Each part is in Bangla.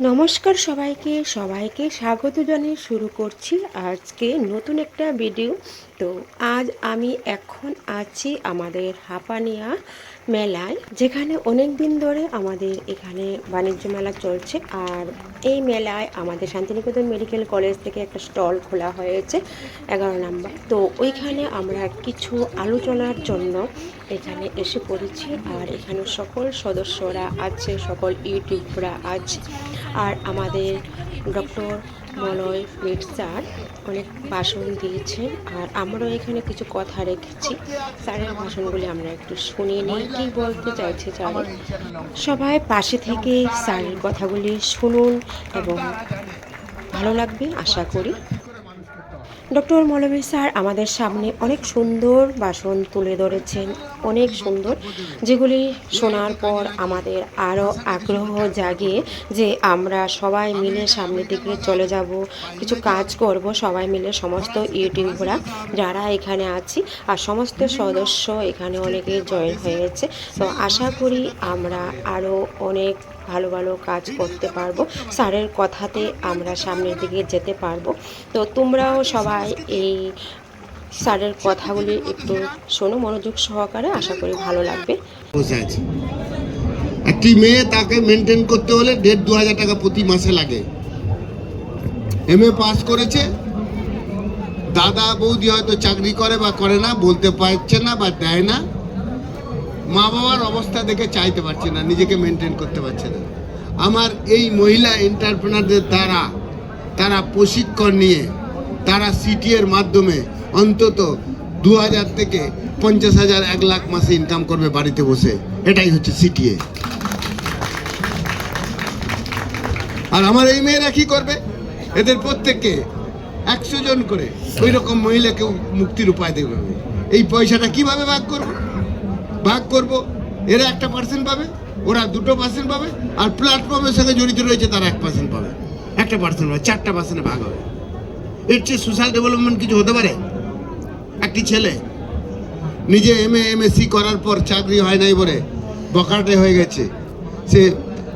নমস্কার সবাইকে সবাইকে স্বাগত জানিয়ে শুরু করছি আজকে নতুন একটা ভিডিও তো আজ আমি এখন আছি আমাদের হাপানিয়া মেলায়, যেখানে অনেক দিন ধরে আমাদের এখানে বাণিজ্য মেলা চলছে। আর এই মেলায় আমাদের শান্তিনিকেতন মেডিকেল কলেজ থেকে একটা স্টল খোলা হয়েছে এগারো নাম্বার। তো ওইখানে আমরা কিছু আলোচনার জন্য এখানে এসে পড়েছি। আর এখানে সকল সদস্যরা আছে, সকল ইউটিউবরা আছে। আর আমাদের ডক্টর মলয় মিট স্যার অনেক ভাষণ দিয়েছেন আর আমরাও এখানে কিছু কথা রেখেছি। স্যারের ভাষণগুলি আমরা একটু শুনিয়ে নিই। কী বলতে চাইছে স্যার? সবাই পাশে থেকে স্যারের কথাগুলি শুনুন এবং ভালো লাগবে, আশা করি। ডক্টর মৌলভী স্যার আমাদের সামনে অনেক সুন্দর বাসন তুলে ধরেছেন, অনেক সুন্দর, যেগুলি শোনার পর আমাদের আরও আগ্রহ জাগে যে আমরা সবাই মিলে সামনের দিকে চলে যাব, কিছু কাজ করব, সবাই মিলে সমস্ত ইউটিউবরা যারা এখানে আছি আর সমস্ত সদস্য এখানে অনেকে জয়েন হয়েছে। তো আশা করি আমরা আরও অনেক ভালো ভালো কাজ করতে পারব। স্যারের কথাতে আমরা সামনের দিকে যেতে পারব। তো তোমরাও সবাই এই স্যারের কথাগুলি একটু শোনো, মনোযোগ সহকারে। আশা করি ভালো লাগবে। একটি মেয়ে তাকে মেনটেন করতে হলে দেড় দু হাজার টাকা প্রতি মাসে লাগে। এম এ পাস করেছে। দাদা বৌদি হয়তো চাকরি করে বা করে না, বলতে পারছে না বা দেয় না। মা বাবার অবস্থা দেখে চাইতে পারছে না, নিজেকে মেনটেন করতে পারছে না। আমার এই মহিলা এন্টারপ্রেনারদের দ্বারা, তারা প্রশিক্ষণ নিয়ে, তারা সিটিএর মাধ্যমে অন্তত দু হাজার থেকে পঞ্চাশ হাজার এক লাখ মাসে ইনকাম করবে বাড়িতে বসে। এটাই হচ্ছে সিটিএ আর আমার এই মেয়েরা কি করবে? এদের প্রত্যেককে একশো জন করে ওই রকম মহিলাকে মুক্তির উপায় দেবে। এই পয়সাটা কীভাবে ভাগ করব? ভাগ করব। এরা একটা পার্সেন্ট পাবে, ওরা দুটো পার্সেন্ট পাবে, আর প্ল্যাটফর্মের সঙ্গে জড়িত রয়েছে তারা এক পার্সেন্ট পাবে। একটা পার্সেন্ট পাবে, চারটা পার্সেন্টে ভাগ হবে। এর চেয়ে সোশ্যাল ডেভেলপমেন্ট কিছু হতে পারে? একটি ছেলে নিজে এম এ এমএসসি করার পর চাকরি হয় নাই বলে বকাটে হয়ে গেছে। সে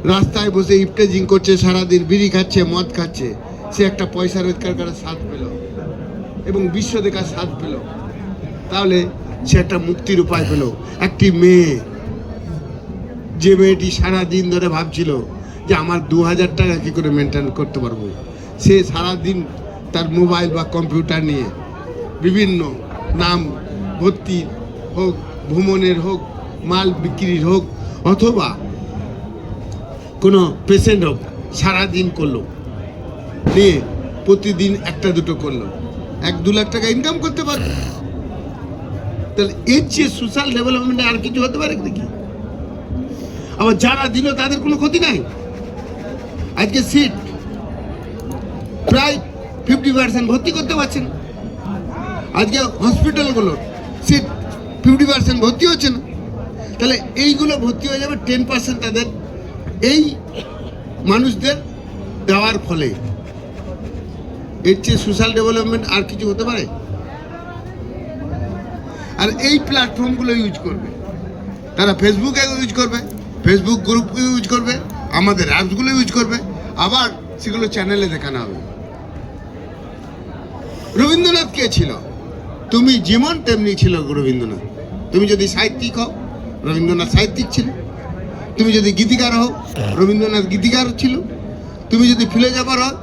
রাস্তায় বসে ইফটেজিং করছে, সারাদিন বিড়ি খাচ্ছে, মদ খাচ্ছে। সে একটা পয়সা রোজগার করার স্বাদ পেল এবং বিশ্ব দেখার স্বাদ পেল। তাহলে সে একটা মুক্তির উপায় পেল। একটি মেয়ে, যে মেয়েটি সারা দিন ধরে ভাবছিল যে আমার দু হাজার টাকা কী করে মেনটেন করতে পারব। সে সারা দিন তার মোবাইল বা কম্পিউটার নিয়ে বিভিন্ন নাম, ভর্তি হোক, ভ্রমণের হোক, মাল বিক্রির হোক, অথবা কোনো পেশেন্ট হোক, সারাদিন করল। নিয়ে প্রতিদিন একটা দুটো করল। এক দু লাখ টাকা ইনকাম করতে পারবে। তাহলে এর চেয়ে সোশ্যাল ডেভেলপমেন্টে আর কিছু হতে পারে নাকি আবার যারা দিল তাদের কোনো ক্ষতি নাই? আজকে সিট প্রায় ফিফটি পার্সেন্ট ভর্তি করতে পারছেন। আজকে হসপিটালগুলোর সিট ফিফটি পার্সেন্ট ভর্তি হচ্ছে না। তাহলে এইগুলো ভর্তি হয়ে যাবে টেন পার্সেন্ট তাদের এই মানুষদের দেওয়ার ফলে। এর চেয়ে সোশ্যাল ডেভেলপমেন্ট আর কিছু হতে পারে? আর এই প্ল্যাটফর্মগুলো ইউজ করবে। তারা ফেসবুক ইউজ করবে ফেসবুক গ্রুপ ইউজ করবে, আমাদের অ্যাপসগুলো ইউজ করবে, আবার সেগুলো চ্যানেলে দেখানো হবে। রবীন্দ্রনাথ কে ছিল? তুমি যেমন তেমনি ছিল রবীন্দ্রনাথ। তুমি যদি সাহিত্যিক হও, রবীন্দ্রনাথ সাহিত্যিক ছিল। তুমি যদি গীতিকার হও, রবীন্দ্রনাথ গীতিকার ছিল। তুমি যদি ফিলোজাফার হও,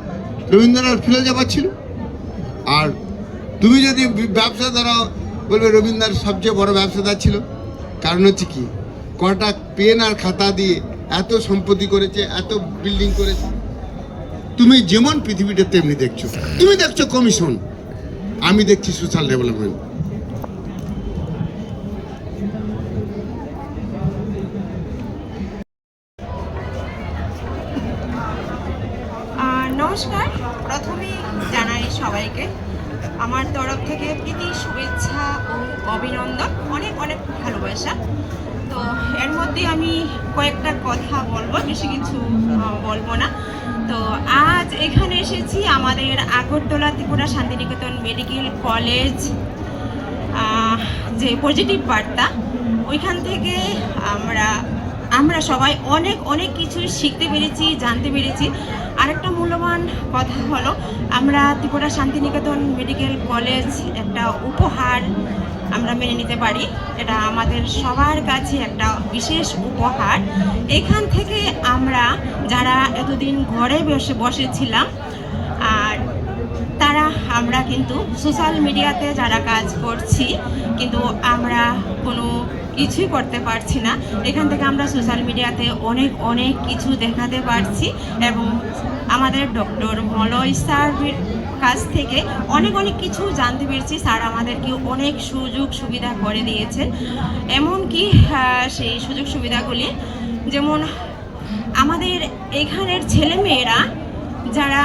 রবীন্দ্রনাথ ফিলোজাফার ছিল। আর তুমি যদি ব্যবসাদার হও বলবে, রবীন্দ্রনাথ সবচেয়ে বড় ব্যবসাদার ছিল। কারণ হচ্ছে কি, কটা পেন আর খাতা দিয়ে এত সম্পত্তি করেছে, এত বিল্ডিং করেছে। তুমি যেমন পৃথিবীটা তেমনি দেখছ। তুমি দেখছ কমিশন আমি দেখছি সোশ্যাল ডেভেলপমেন্ট নমস্কার। জানাই সবাইকে আমার তরফ থেকে প্রীতি, শুভেচ্ছা ও অভিনন্দন। অনেক অনেক ভালোবাসা। তো এর মধ্যে আমি কয়েকটা কথা বলব, বেশি কিছু বলব না। তো আজ এখানে এসেছি আমাদের আগরতলা ত্রিপুরা শান্তিনিকেতন মেডিকেল কলেজ যে পজিটিভ বার্তা, ওইখান থেকে আমরা আমরা সবাই অনেক অনেক কিছুই শিখতে পেরেছি, জানতে পেরেছি। আরেকটা মূল্যবান কথা হলো, আমরা ত্রিপুরা শান্তিনিকেতন মেডিকেল কলেজ একটা উপহার আমরা মেনে নিতে পারি। এটা আমাদের সবার কাছে একটা বিশেষ উপহার। এখান থেকে আমরা যারা এতদিন ঘরে বসে, বসেছিলাম আমরা কিন্তু সোশ্যাল মিডিয়াতে যারা কাজ করছি, কিন্তু আমরা কোনো কিছুই করতে পারছি না। এখান থেকে আমরা সোশ্যাল মিডিয়াতে অনেক অনেক কিছু দেখাতে পারছি এবং আমাদের ডক্টর মলয় স্যারের কাছ থেকে অনেক অনেক কিছু জানতে পেরেছি। স্যার আমাদেরকে অনেক সুযোগ সুবিধা করে দিয়েছেন। এমনকি সেই সুযোগ সুবিধাগুলি যেমন আমাদের এখানের ছেলেমেয়েরা যারা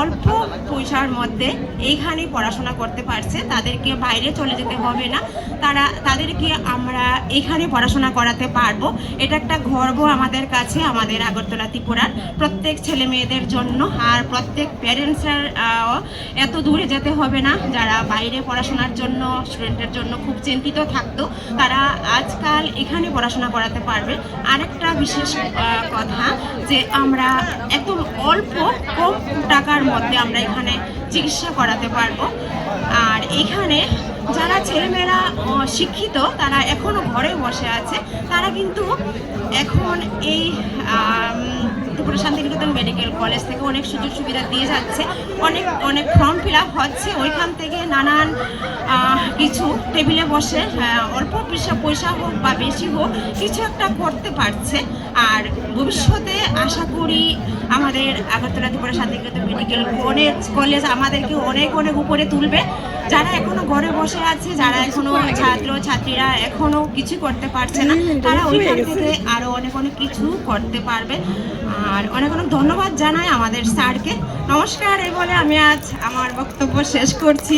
অল্প পয়সার মধ্যে এইখানে পড়াশোনা করতে পারছে, তাদেরকে বাইরে চলে যেতে হবে না। তারা, তাদেরকে আমরা এখানে পড়াশোনা করাতে পারব। এটা একটা গর্ব আমাদের কাছে, আমাদের আগরতলা ত্রিপুরার। প্রত্যেক ছেলে মেয়েদের জন্য আর প্রত্যেক প্যারেন্টসরা এত দূরে যেতে হবে না। যারা বাইরে পড়াশোনার জন্য স্টুডেন্টের জন্য খুব চিন্তিত থাকতো, তারা আজকাল এখানে পড়াশোনা করাতে পারবে। আরেকটা বিশেষ কথা যে আমরা এত অল্প কম টাকার মধ্যে আমরা এখানে চিকিৎসা করাতে পারব। আর এখানে যারা ছেলেমেয়েরা শিক্ষিত, তারা এখনও ঘরে বসে আছে। তারা কিন্তু এখন এই ত্রিপুরা শান্তিনিকেতন মেডিকেল কলেজ থেকে অনেক সুযোগ সুবিধা দিয়ে যাচ্ছে। অনেক অনেক ফর্ম ফিল আপ হচ্ছে। ওইখান থেকে নানান কিছু টেবিলে বসে অল্প পয়সা পয়সা হোক বা বেশি হোক, কিছু একটা করতে পারছে। আর ভবিষ্যতে আশা করি আমাদের Agartala Tripura Shantiniketan medical college college আমাদেরকে অনেক অনেক উপরে তুলবে। যারা এখনও ঘরে বসে আছে, যারা এখনও ছাত্র, ছাত্রীরা এখনও কিছু করতে পারছে না, তারা ওইখান থেকে আরও অনেক অনেক কিছু করতে পারবে। আর অনেক অনেক ধন্যবাদ জানাই আমাদের স্যারকে। নমস্কার, এই বলে আমি আজ আমার বক্তব্য শেষ করছি।